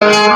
ನೋಡಾಕ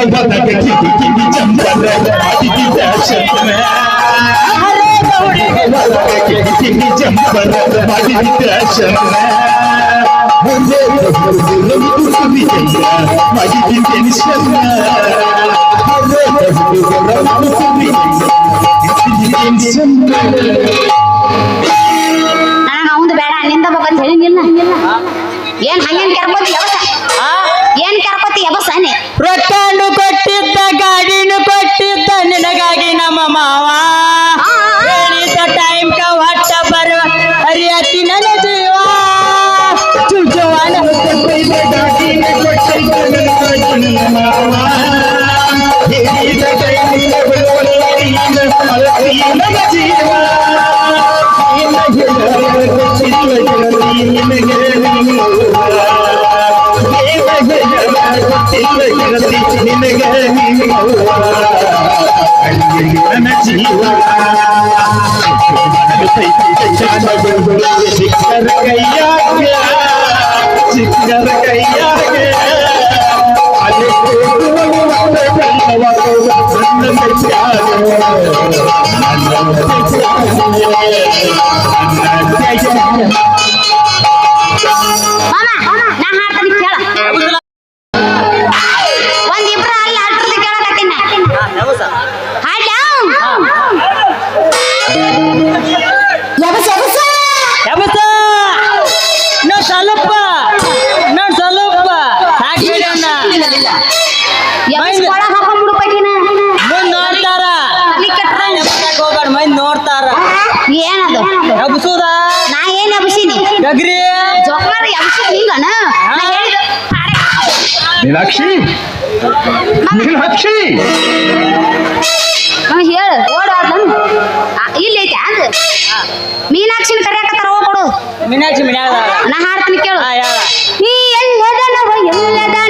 ತಂಗಿ ಹಬ್ಬದ ಕಿಟಿ ಕಿಟಿ ಚಂಪದ ಅತಿಥಿ ದರ್ಶನ ಕಿಟಿ ಚಂಪದ ಅತಿಥಿ ದರ್ಶನ ಮುಂದೆ ಮಗಿತಿ ಟೆನ್ಷನ್ ನನಗ ಅವಂದು ಬೇಡ ನಿಂದ ಬೇಕಂತ ಹೇಳಿನಿಲ್ಲ ಏನ್ ಹಂಗೇನ್ ಕರ್ಕೋತಿ ಯಬಸ ಶಿಖರ ಕೈಯಾಗೆ ಶಿಖರ ಕೈಯಾಗೆ ಅಲ್ಲಿ ಮಾಮ ನಾ ಹಾಡ್ತೀನಿ ಕೇಳ ಒಂದ್ ಯಬಸ್ ಕೊಳ ಹಾಕೊಂಡ್ಬಿಡು ಪೈಕಿನ. ಮುಂದ್ ನೋಡ್ತಾರ. ಹೋಗ್ಬೇಡ ಮಂದಿ ನೋಡ್ತಾರ. ಏನದು? ಎಬ್ಸುದ? ನಾ ಏನ್ ಗಗ್ರಿ ಜೋಕರ್ ಹೇಳಿದ ಮೀನಾಕ್ಷಿ ಮೀನಾಕ್ಷಿ ನಾ ಹೇಳು. ಓಡು ಅದನ್ನು ಇಲ್ಲಿ ಐತೆ ಅದು ಮೀನಾಕ್ಷಿನ ಕರೆಯಕತ್ತಾರ ಹೋಗ್ಬಿಡು ಕೊಡು. ಮೀನಾಕ್ಷಿ ಮನ್ಯಾಗ ನಾ ಹಾಡ್ತೀನಿ ಕೇಳು. ಹಾ ಈ ಎಲ್ಲದನವ ಎಲ್ಲದನ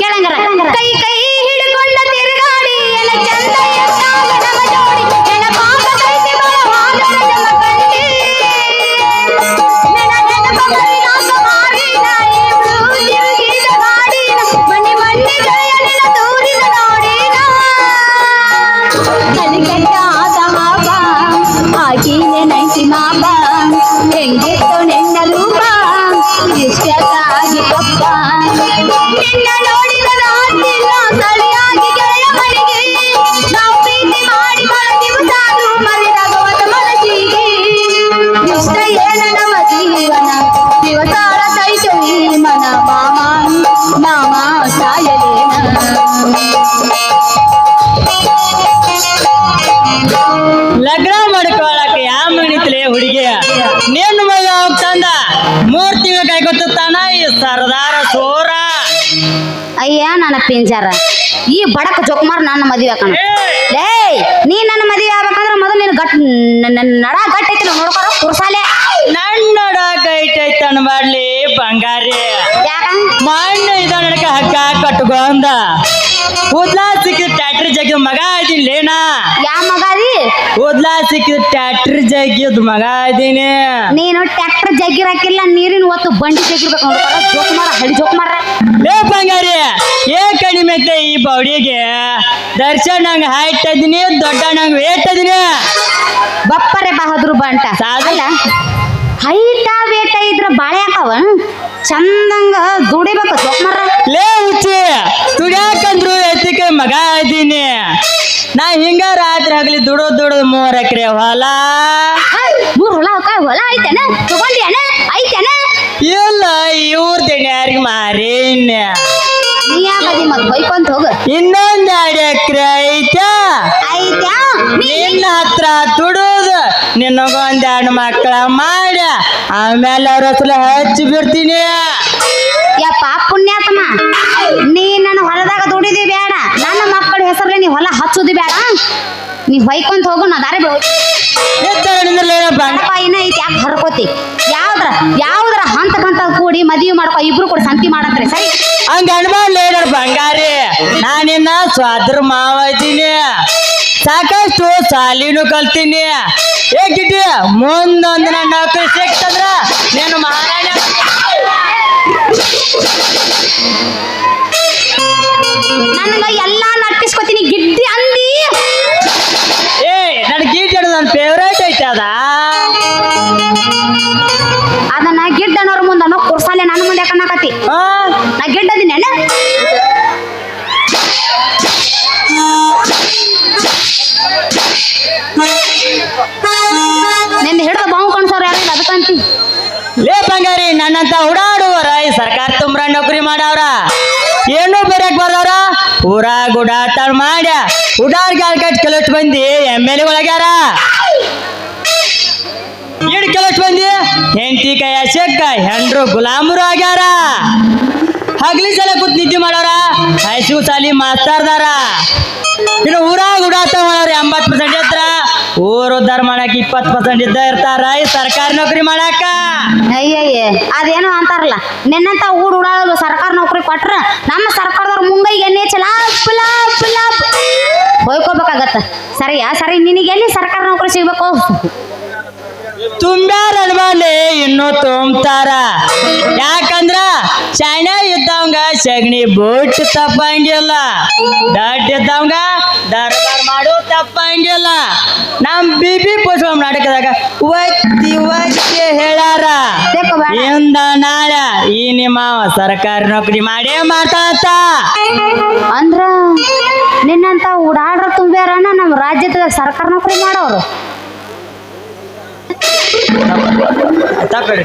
ಕೇಳಂಗಾರ. ಕೈ ನಿನ್ನ ಗೆಳೆಯ ಮಾಡಿ ಜೀವನ? ಮನ ಲಗ್ನ ಮಾಡ್ಕೊಳಕ ಯಾವ ಮಗನಿತ್ಲೆ ಹುಡುಗಿಯ? ನಿನ್ನ ಮಗ ಹೋಗ್ತಂದ? ಮೂರ್ ಅಯ್ಯ, ನನ್ನ ಪಿಂಜಾರ. ಈ ಬಡಕ್ ಜೋಕುಮಾರ್ ನನ್ನ ಮದುವೆ ಹಾಕೋಣ ಲೇ ನೀ ನನ್ನ ಮದುವೆ ಆಗ್ಬೇಕಂದ್ರೆ ಮೊದಲು ನೀನು ಗಟ್ ನಡ ಗಟ್ಟೈತಿ ಐತಿ ಕುರ್ಸಾಲೆ. ನನ್ನಡ ಕೈಟೈತ ಬಂಗಾರ ಬಂಗಾರಿ. ಯಾಕ ಮಣ್ಣ ಇದ ನನಗೆ ಹಗ್ಗ ಕಟ್ಕೊಂಡ ಕೂದ್ಲಾ ಸಿಕ್ಕಿದ ಟ್ಯಾಟ್ರಿ ಜಗ್ಗಿ ಮಗ ಇದೀನಿ ಯಾ ಮಗ ರೀ? ಕೂದ್ಲಾ ಸಿಕ್ಕಿದ ಟ್ಯಾಟ್ರಿ ಜಗ್ಗಿದ ಮಗ ಇದೀನಿ ನೀನು ಟ್ರ್ಯಾಕ್ಟರ್ ಜಗ್ಗಿರಾಕಿಲ್ಲ ನೀರಿನ ಒತ್ತು ಬಂಡಿ ಜಗ್ಗಿರ್ಬೇಕು ಜೋಕ್ ಹಳಿ ಲೇ ಬಂಗಾರಿ ಏ ಕಡಿಮೆ ಐತೆ ಈ ಬೌಡಿಗೆ? ದರ್ಶನ ನಂಗೆ ಹೈಟ್ ಇದೀನಿ ದೊಡ್ಡ ನಂಗೆ ವೇಟ್ ಇದೀನಿ ಬಪ್ಪರೆ ಬಹದ್ರು ಬಂಟ. ಸಾಗಲ್ಲ ಹೈಟ ವೇಟ ಇದ್ರ ಬಾಳೆ ಹಾಕವ? ಚಂದಂಗ ದುಡಿಬೇಕು ಜೋಕುಮಾರ ಲೇ ಹುಚ್ಚಿ ದುಡ್ಯಾಕಂದ್ರು ಎತ್ತಿಕೆ ಮಗ ಇದೀನಿ ನಾ ಹಿಂಗ ರಾತ್ರಿ ಹಗಲಿ ದುಡೋ ದುಡೋದ್ ಮೂರ್ ಎಕರೆ ಹೊಲ. ಮೂರ್ ಹೊಲ ಹಾಕ ಹೊಲ ಐತೆನ? ತಗೊಂಡಿಯನ? ಐತೆನ? ಇಲ್ಲ ಇವ್ರ ಯಾರಿಗೆ ಮಾರಿನ ಬೈಕೊಂತ ಹೋಗ. ಇನ್ನೊಂದ್ ಎರಡು ಎಕರೆ ಐತೆ ನಿನ್ನ ಹತ್ರ ದುಡೋದು ನಿನಗೊಂದ್ ಎರಡು ಮಕ್ಕಳ ಮಾಡಿ ಆಮೇಲೆ ಹತ್ರ ಹಚ್ಚಿ ಬಿಡ್ತೀನಿ. ಯಪ್ಪ, ಪುಣ್ಯಾತ್ಮ. ನೀ ನನ್ನ ಹೊಲದಾಗ ದುಡಿದಿ ಬೇಡ. ನನ್ನ ಮಕ್ಕಳ ಹೆಸರಲ್ಲಿ ನೀ ಹೊಲ ಹಚ್ಚುದು ಬೇಡ. ನೀ ಹೊಯ್ಕೊಂತ ಹೋಗು ನಾ ದಾರಿ ಐತಿ ಯಾಕೆ ಹರ್ಕೋತಿ? ಯಾವ್ದ್ರ ಯಾವ್ದ್ರ ಹಂತ ಹಂತ ಕೂಡಿ ಮದುವೆ ಮಾಡ್ಕೊ ಇಬ್ರು ಕೂಡ ಸಂತಿ ಮಾಡತ್ರಿ ಸರಿ? ಹಂಗ ಅನ್ಬಾರ್ಲೇನ ಬಂಗಾರಿ ನಾನಿನ್ನ ಸ್ವಾದ್ರ ಮಾವ ಇದ್ದೀನಿ. ಸಾಕಷ್ಟು ಸಾಲಿನೂ ಕಲ್ತೀನಿ. ಏ ಮುಂದೊಂದು ನನ್ನ ನೌಕರಿ ಸಿಕ್ತಂದ್ರ ನೀನು ಮಹಾರಾಣ ನನ್ನ ಎಲ್ಲಾ ನಟ್ಟಿಸ್ಕೊತೀನಿ ಗಿಡ್ಡಿ ಅಂದಿ ಅದನ್ನ ಗಿಡ್ಡನವ್ರ ಮುಂದೆ ಅನ್ನೋ ಕುರ್ಸಾಲೆ ನನ್ನ ಮುಂದೆ ಕಣ್ಣಾಕತಿ? ನಾ ಗಿಡ್ಡದಿನ ನಿನ್ನ ಹಿಡಿದು ಬಾವು ಕಾಣಿಸೋರು ಯಾರಿಲ್ಲ ಅದಕ್ಕಂತಿ ಲೇ ಬಂಗಾರಿ ನನ್ನಂತ ಓಡಾಡುವರ ಈ ಸರ್ಕಾರ ತುಂಬ್ರ ನೌಕರಿ ಮಾಡವ್ರ. ಏನು ಬೇರೆಕ್ ಬರ್ದವ್ರ? ಊರ ಗುಡಾಟ ಮಾಡ್ಯ. ಉಡಾರ್ ಕಟ್ ಕೆಲಷ್ಟು ಬಂದಿ ಎಂ ಎಲ್ ಎಗಳಾಗ್ಯಾರ ಇಡ್ ಕೆಲಷ್ಟು ಬಂದಿ? ಹೆಂಡತಿ ಕೈ ಅಶಕ್ಕ ಹೆಂಡ್ರು ಗುಲಾಮರು ಆಗ್ಯಾರ. ಹಗ್ಲಿ ಸಲ ಕೂತ್ ನಿದ್ದೆ ಮಾಡೋರ? ಹೈಸು ಸಾಲಿ ಮಾಸ್ತಾರ್ದಾರ. ಇನ್ನು ಊರಾಗ ಉಡಾತ ಮಾಡೋರು ಎಂಬತ್ತು ಪರ್ಸೆಂಟ್ ಇದ್ರ? ಊರು ಉದ್ದಾರ ಮಾಡಕ್ ಇಪ್ಪತ್ತು ಪರ್ಸೆಂಟ್ ಇದ್ದ ಇರ್ತಾರ ಈ ಸರ್ಕಾರಿ ನೌಕರಿ ಮಾಡಾಕ? ಅಯ್ಯಯ್ಯ, ಅದೇನು ಅಂತಾರಲ್ಲ, ನಿನ್ನಂತ ಊರು ಉಡಾದ್ರು ಸರ್ಕಾರಿ ನೌಕರಿ ಕೊಟ್ರ ನಮ್ಮ ಸರ್ಕಾರದವ್ರ ಮುಂಬೈಗೆ ಎಣ್ಣೆ ಚಲಾ ಹೋಯ್ಕೋಬೇಕಾಗತ್ತ. ಸರಿಯಾ? ಸರಿ ನಿನಗೆ ಎಲ್ಲಿ ಸರ್ಕಾರಿ ನೌಕರಿ ಸಿಗ್ಬೇಕು? ತುಂಬ್ಯಾರ ಅನ್ಬಾಲೆ ಇನ್ನೂ ತುಂಬ್ತಾರ? ಯಾಕಂದ್ರ ಚೈನಾ ಇದ್ದವಂಗ ಸಗಣಿ ಬೋಟ್ ತಪ್ಪಂಗಿಲ್ಲ. ದಡ್ಡ ಇದ್ದವಂಗ ದರ್ಬಾರ್ ಮಾಡು ತಪ್ಪಂಗಿಲ್ಲ. ನಮ್ ಬಿ ಬಿ ಪುಷ್ಪ ನಾಟಕದಾಗ ಒತ್ತಿ ಒತ್ತಿ ಹೇಳಾರ ಇಂದ ನಾಳೆ ಈ ನಿಮ್ಮ ಸರ್ಕಾರಿ ನೌಕರಿ ಮಾಡೇ ಮಾತಾಡ್ತ. ಅಂದ್ರ ನಿನ್ನಂತ ಉಡಾಡ್ರ ತುಂಬ್ಯಾರನ ನಮ್ಮ ರಾಜ್ಯದ ಸರ್ಕಾರ ನೌಕರಿ ಮಾಡೋರು. ತಪ್ಪೇಳಿ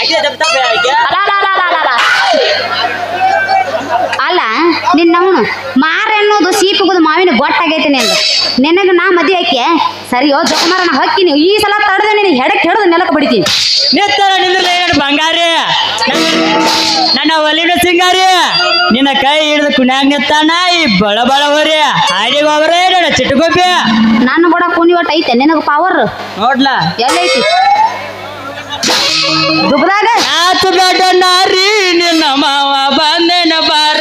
ಅದೇ ತಪ್ಪೇ ಆಯ್ಕೆ ಅಲ್ಲ ನಿನ್ನವನು ಮಾರ ಅನ್ನೋದು ಸೀಪುಗದ ಮಾವಿನ ಗೊಟ್ಟಾಗೈತೆ ನಿಂದು. ನಿನಗೆ ನಾ ಮದಿ ಹಾಕಿ ಸರಿ ಓ ಜೊಕಮಾರ ನಾ ಹಾಕಿನಿ ಈ ಸಲ ತಡದೆ ನಿನಗೆ ಹೆಡಕ್ಕೆ ಹಿಡಿದು ನೆಲಕ್ಕೆ ಬಡಿತೀನಿ. ನಿತ್ತರ ನಿಂದ್ರಲೇ ಬಂಗಾರಿ? ನನ್ನ- ಒಲಿನ ಸಿಂಗಾರಿ. ನಿನ್ನ ಕೈ ಹಿಡಿದು ಕುಣ್ಯಾಗ ನಿತ್ತಾನ ಈ ಬಳ ಬಳ ಹೊರಿ. ಹಾಡಿಗೆ ಹೋಗ್ರೆ ನನ್ನ ಚಿಟ್ಟುಗೊಬ್ಬೆ. ನಾನು ಕೂಡ ಕುಣಿ ಒಟ್ಟು ಐತೆ ನಿನಗೆ ಪವರ್ ನೋಡ್ಲಾ. ಎಲ್ಲೈತಿ? ದುಬ್ದಾಗ ಆತು ಬೇಡ ನಾರಿ ನಿನ್ನ ಮಾವ ಬಂದೇನ ಬಾರ.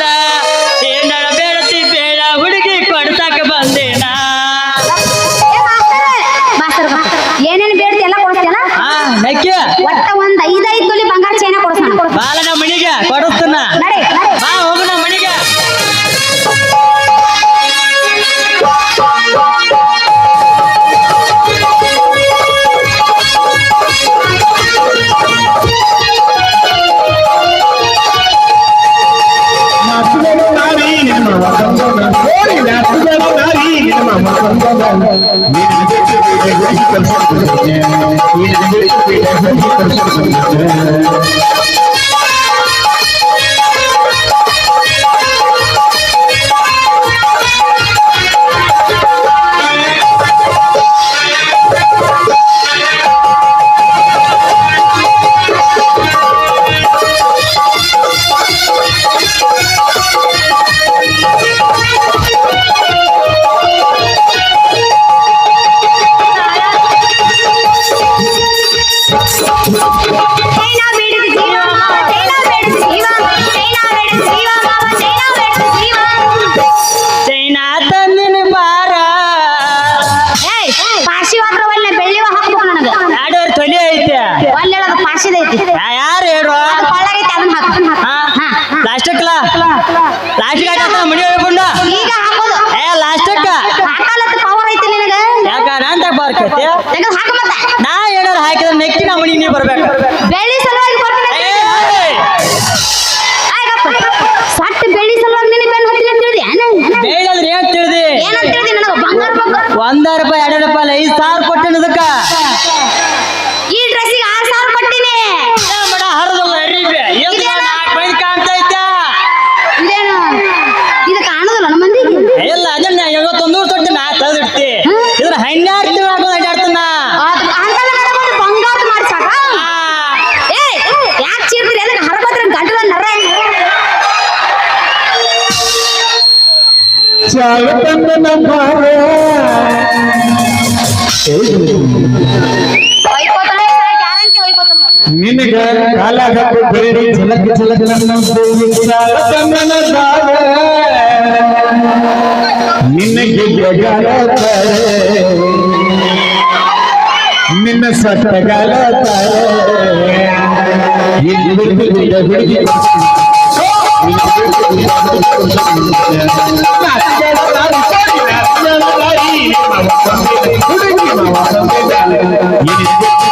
ನಿನಗ ಕಾಲ ಹಾಕು ಬೇರೆ ಝಲಕ್ ಝಲಕ್ ನನ್ನ ಚಾಲಕನ ಭಾರ ನಿನಗೆ ಜಗಾಲ ತಾರೆ ನಿನ್ನ ಸಟ್ಟಗಾಲ ತಾರೆ ಇಲ್ಲಿ ಬಿಟ್ಟು ಬಿಡ ಹುಡುಗಿ ಲಿಪ್ಸ್ಟಿಕ್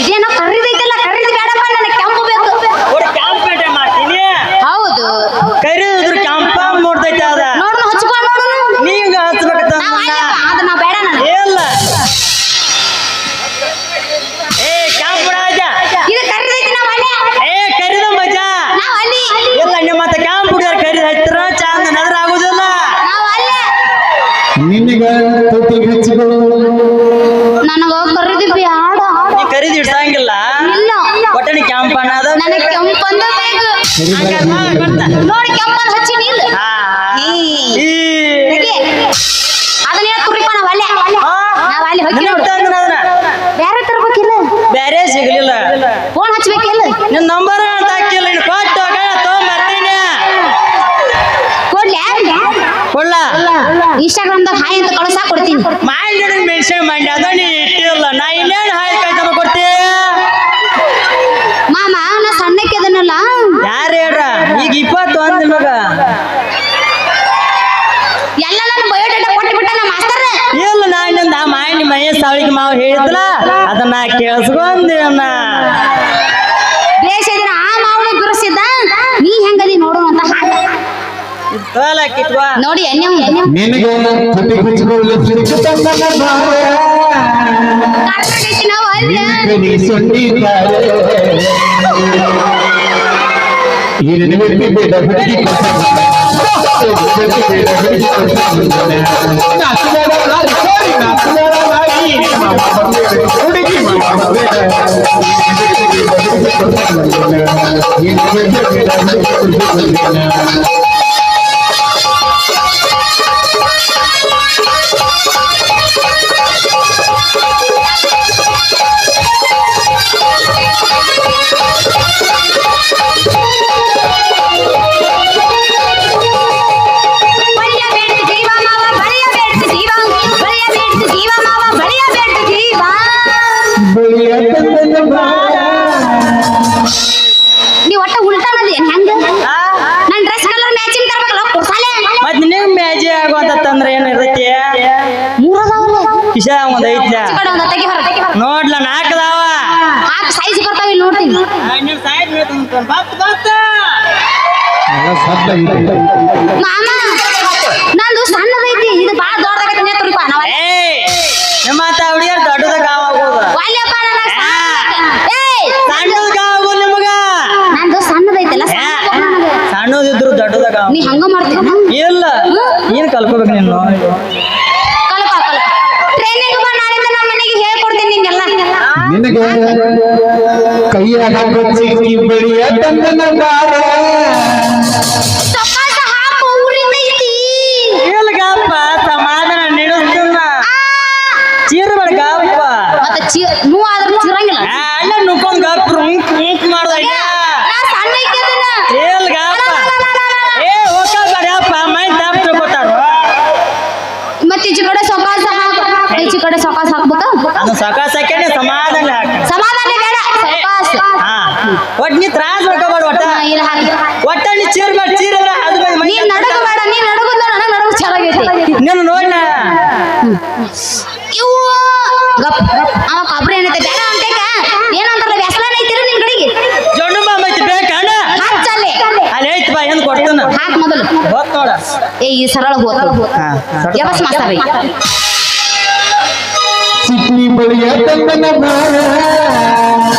ಇದೇನೋ ಕರಿದೈತಲ್ಲ ಕರಿದ ಬೇಡಪ್ಪ ನನಗೆ ಕೆಂಪು ಬೇಕು. ಒಟ್ಟು ಕ್ಯಾಂಪ್ ಪೇಟೆ ಮಾಡ್ತೀನಿ ಹೌದು. ಕರಿದ್ರ ಅದ. ನೋಡು ನೀಂಗ ಹಚ್ಬೇಕಂತ ಬೇಡ ನನಗೆ ಇಲ್ಲ. ಏ ಕ್ಯಾಂಪ್ ರಾಜ. ಇದು ನಾವು ಅಲ್ಲಿ ಏ ಕರಿದ ಮಜಾ. ನಾವು ಅಲ್ಲಿ. ಇಲ್ಲ ನಿಮ್ಮ ಮತ್ತೆ ಕ್ಯಾಂಪ್ ಹುಡುಗರು ಕರಿದ ಹಚ್ಚಿರ ಚಂದ ನದ್ರ ಆಗುದಿಲ್ಲ. ನಾವು ಅಲ್ಲೇ. ನಿನಗ ತುಟಿಗೆ ಹಚ್ಚಿಗಳು ನನಗ ಕರಿದು ಬ್ಯಾಡ ನೀ ಕರಿದ ಇಡ್ಸಂಗಿಲ್ಲ ಇಲ್ಲ ಒಟ್ಟನಿ ಹಾಯ್ ಅನ್ನೋದು ನನಗೆ ಕೆಂಪಂದ ಬೇಕು. ಹಂಗಾರ್ ಬಾ, ಕೊಡ್ತ. ನೋಡಿ ಕೆಂಪಂದ ಹಚ್ಚಿ ನಿಲ್ಲ. ಆ, ಈ. ಈ. ಅದನ್ನ ತುರಿಪ ನಾವು ಅಲ್ಲೇ. ಆ, ನಾವು ಅಲ್ಲಿ ಹೋಗಿ ನಿನಗ್ ತಂದ್ನ ಅದನ್ನ. ಬೇರೆ ತರ್ಬೇಕಿಲ್ಲ ಬ್ಯಾರೆ ಸಿಗ್ಲಿಲ್ಲ. ಫೋನ್ ಹಚ್ಬೇಕಿಲ್ಲ? ನಿನ್ ನಂಬರ್ ಅಂತ ಹಾಕಿಲ್ಲ ಕೊಟ್ಟು ಕೊಡ್ಲಿ? ಕೊಡ್ತೀನಿ. ಮಾಡಿ ಮೆನ್ಷನ್ ಮಾಡಿ ಅದ ನೀ ಇಟ್ಟಿಲ್ಲ ನಾ ಇನ್ನೇನು ಹಾಯ್ ಕಾಯ್ತನ ಕೊಡ್ತಿ ಮಾಮ ನಾ ಸಣ್ಣಕ್ಕೆ ಅದನ್ನಲ್ಲ ಯಾರು ಹೇಳ್ರ ಈಗ ಇಪ್ಪತ್ತೊಂದು ನಿಮಗ ಎಲ್ಲ ನನ್ನ ಬಯೋಡೇಟಾ ಕೊಟ್ಟು ಬಿಟ್ಟ ನಮ್ಮ ಮಾಸ್ತರ್ ಇಲ್ಲ ನಾ ಇನ್ನೊಂದು ಆ ಮಾಯಿ ಸಾವಳಿಗೆ ಮಾವು ಹೇಳಿದ್ಲ ಅದನ್ನ ಕೇಳಿಸ್ಕೊಂದಿವನ್ನ ಬೇಷ ಇದ್ರ ಆ ಮಾವನ ಗುರುಸಿದ್ದ? ನೀ ಹೆಂಗದಿ ನೋಡು ಅಂತ ನೋಡಿ ಬೇಡ ಹುಡುಗಿ ಹುಡುಗಿ ಮಾಮ ನಂದು ಸಣ್ಣದೈತಿ ಇದು ಬಾಳ ದೊಡ್ಡದಾಗೈತಿ ನೇ ತುರಿಪ ನಾವ ಏಯ್ ನಿಮ್ಮ ಮಾತ ಹುಡುಗಿಯರ್ ದೊಡ್ಡದ ಗಾವ ಆಗೋದು ವಾಲ್ಯಪ್ಪ ನನಗ ಏಯ್! ಸಣ್ಣದ ಗಾವ ಆಗೋದು ನಿಮಗ. ನಂದು ಸಣ್ಣದೈತಲ್ಲ ಸಣ್ಣದಿದ್ರು ದೊಡ್ಡದ ಗಾವ ನೀ ಹಂಗ ಇಲ್ಲ. ಏನ್ ಕಲ್ಕೋಬೇಕು ನೀನು? ಕಲ್ಪ ಕಲ್ಪ ಟ್ರೈನಿಂಗ್ ಬಾ ನಾಳಿಂದ ನಮ್ಮ ಮನೆಗೆ ಹೇಳ್ಕೊಡ್ತೀನಿ ನಿಂಗೆಲ್ಲ ನಿನಗೆ ಕೈಯಾಗ ಚಿಕ್ಕಿ ಬಳಿಯ ತಂದನ ಬಾರ ಸಮಾಧಾನ ನೀಡುತ್ತಿಲ್ಲ. ಚೀರ್ಬೇಡ ಗಪ್ಪ ಮತ್ತೆ ಚೀ ನೂ ಆದ್ರೆ ಚಿರಂಗಿಲ್ಲ. ಅಲ್ಲ ರುಂಕ್ ರುಂಕ್ ಮಾಡ್ದ ಏ ಮೈ ಮತ್ತೆ ಈಚೆ ಕಡೆ ಸೊಕಾಸ ಹಾಕು ಈಚೆ ಕಡೆ ಸೊಕಾಸ ಹಾಕ್ಬೇಕಾ? ಅದು ಸಕಾಸ ಹಾಕ್ಯಾನೆ ಸಮಾಧಾನ ಹಾಕ ಸಮಾಧಾನ ಬೇಡ ಸೊಕಾಸ ಹಾ ಒಟ್ ನೀ ತ್ರಾಸ ಮಾಡ್ಕೋಬೇಡ ಒಟ್ಟ. ಒಟ್ಟ ನೀ ಚೀರ್ಬೇಡ ಚೀರಿದ್ರ ಅದು ಬಂದ್ ನೀನ್ ನಡಗ ಬೇಡ ನೀನ್ ನಡಗುದ ನನಗ ನಡಗು ಚೆನ್ನಾಗೈತಿ ನೀನು ನೋಡ್ನ? ಇವು ಗಪ್ ಅವ ಕೊಬ್ರಿ ಏನೈತೆ? ಬೇಡ ಅಂತೇಕ. ಏನಂತಾರಲ್ಲ ವ್ಯಸನ ಐತಿರ ನಿನ್ ಕಡೆಗೆ? ಜೊಂಡು ಬಾಂಬ್ ಐತಿ ಬೇಕಣ್ಣ ಹಚ್ಚಲ್ಲಿ ಅಲ್ಲಿ ಐತಿ ಬಾ ಎಂದು ಕೊಡ್ತಾನ? ಹಾಕ್ ಮೊದಲು. ಗೊತ್ತ ನೋಡ. ಏ ಈ ಸರಳ ಹೋತು ಯಾವಸ್ ಮಾಸ್ತಾರಿ ಚಿಕ್ಕಿ ಬಳಿಯ ತಂದನ ಬಾರ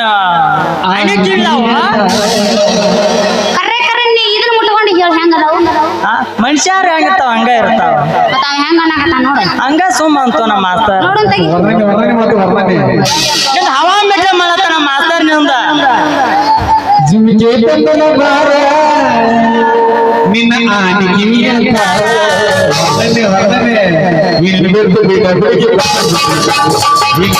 ನೀನು ಅಣಿಚಿಲ್ಲವ ಕರ್ರೆ ಕರೆ ನೀ ಇದನ್ನ ಮುಟ್ಕೊಂಡು ಹೇಳ ಹೆಂಗದಾವು ಮನುಷ್ಯರು ಹೆಂಗಿರ್ತಾವ ಹಂಗ ಇರ್ತಾವ. ಮತ್ತ ಅವ ಹೆಂಗ ಅನ್ನಕತ್ತ ನೋಡ. ಹಂಗ ಸುಮ್ಮ ಅಂತ ನಮ್ಮ ಮಾಸ್ತರ್. ಹವಾ ಮೆಚ್ಚ ಮಾಡತ್ತ ನಮ್ಮ ಮಾಸ್ತರ್ನಿಂದ. ಜಿಮ್ಗೆ ತಂದನ ಬಾರ. ನಿನ್ನ ಆನಿ ಕಿವಿಯ ತಾರೆ ವರ್ಣನೆ ವರ್ಣನೆ ನಿನ್ನ ಬಿಟ್ಟು ಬೇಡ ಹುಡುಗಿ ನಿನ್ನ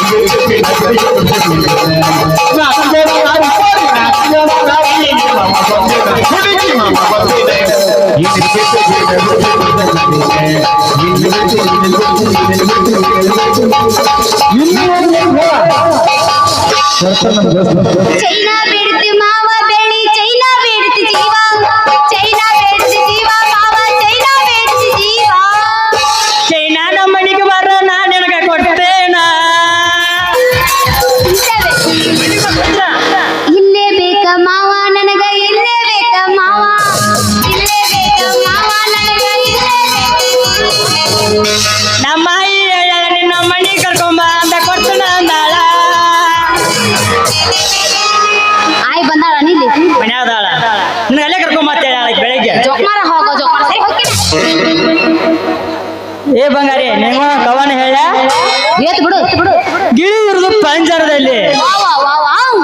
ಬಿಟ್ಟು ಬೇಡ ಹುಡುಗಿ ಏ ಬಂಗಾರಿ ನಿಮ್ಮ ಕವನ ಹೇಳ ಬಿಡು ಗಿಳಿ ಇರುದು ಪಂಜರದಲ್ಲಿ.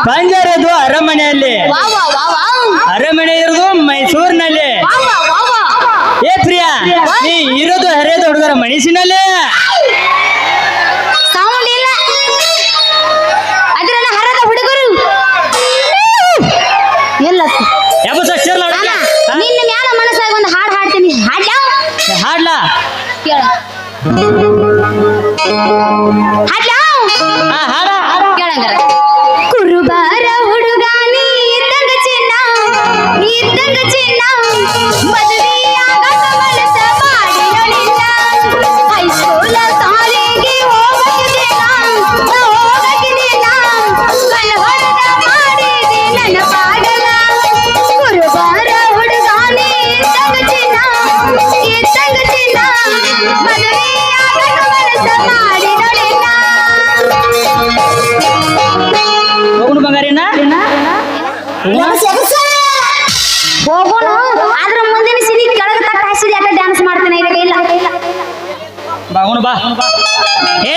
ಪಂಜರ ಇದು ಅರಮನೆಯಲ್ಲಿ. ಅರಮನೆ ಇರುದು ಮೈಸೂರಿನಲ್ಲಿ. ಏ ಪ್ರಿಯಾ ನೀ ಇರೋದು ಹರಿಯೋದು ಹುಡುಗರ ಮನಸ್ಸಿನಲ್ಲೇ. అట్లా ए